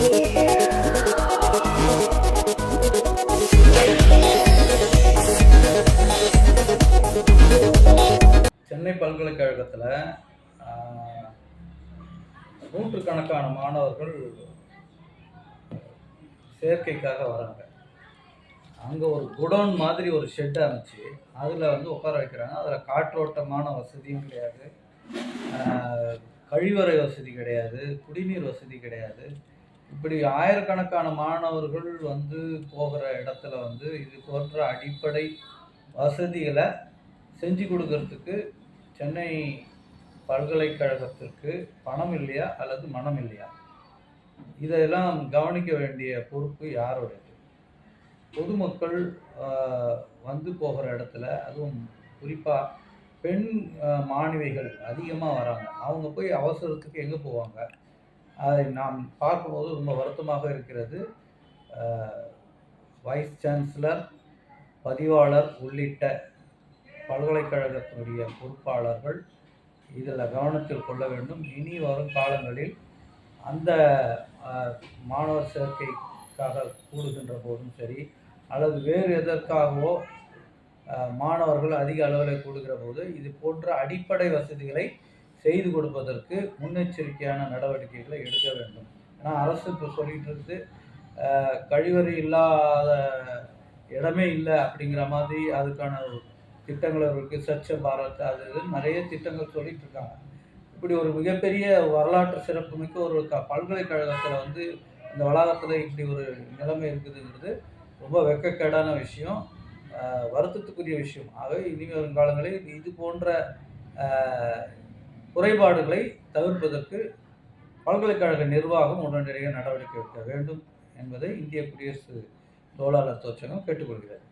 சென்னை பல்கலைக்கழகத்தில் நூற்றுக்கணக்கான மாணவர்கள் சேர்க்கைக்காக வராங்க. அங்கே ஒரு குடோன் மாதிரி ஒரு ஷெட் அமைச்சு அதில் வந்து உட்கார வைக்கிறாங்க. அதில் காற்றோட்டமான வசதியும் கிடையாது. கழிவறை வசதி கிடையாது. குடிநீர் வசதி கிடையாது. இப்படி ஆயிரக்கணக்கான மாணவர்கள் வந்து போகிற இடத்துல வந்து இது போன்ற அடிப்படை வசதிகளை செஞ்சு கொடுக்கறதுக்கு சென்னை பல்கலைக்கழகத்திற்கு பணம் இல்லையா அல்லது மனம் இல்லையா? இதெல்லாம் கவனிக்க வேண்டிய பொறுப்பு யாரோடது பொதுமக்கள் வந்து போகிற இடத்துல அதுவும் குறிப்பாக பெண் மாணவிகள் அதிகமாக வராங்க. அவங்க போய் அவசரத்துக்கு எங்கே போவாங்க? அதை நாம் பார்க்கும்போது ரொம்ப வருத்தமாக இருக்கிறது. வைஸ் சான்சலர் பதிவாளர் உள்ளிட்ட பல்கலைக்கழகத்தினுடைய பொறுப்பாளர்கள் இதில் கவனத்தில் கொள்ள வேண்டும். இனி வரும் காலங்களில் அந்த மாணவர் சேர்க்கைக்காக கூடுகின்ற போதும் சரி அல்லது வேறு எதற்காகவோ மாணவர்கள் அதிக அளவில் கூடுகிற போது இது போன்ற அடிப்படை வசதிகளை செய்து கொடுப்பதற்கு முன்னெச்சரிக்கையான நடவடிக்கைகளை எடுக்க வேண்டும். ஏன்னா அரசு இப்போ சொல்லிட்டு இருக்குது கழிவறை இல்லாத இடமே இல்லை அப்படிங்கிற மாதிரி அதுக்கான ஒரு திட்டங்கள் இருக்குது ஸ்வச்ச பாரத் அது இதுன்னு நிறைய திட்டங்கள் சொல்லிட்டு இருக்காங்க. இப்படி ஒரு மிகப்பெரிய வரலாற்று சிறப்புமிக்க ஒரு க பல்கலைக்கழகத்தில் வந்து இந்த வளாகத்தில் இப்படி ஒரு நிலைமை இருக்குதுங்கிறது ரொம்ப வெக்கக்கேடான விஷயம். வருத்தத்துக்குரிய விஷயம். ஆகவே இனி வரும் காலங்களில் இது போன்ற குறைபாடுகளை தவிர்ப்பதற்கு பல்கலைக்கழக நிர்வாகம் உடனடியாக நடவடிக்கை எடுக்க வேண்டும் என்பதை இந்திய குடியரசு தொழிலாளர் தொழிற்சங்கம் கேட்டுக்கொள்கிறது.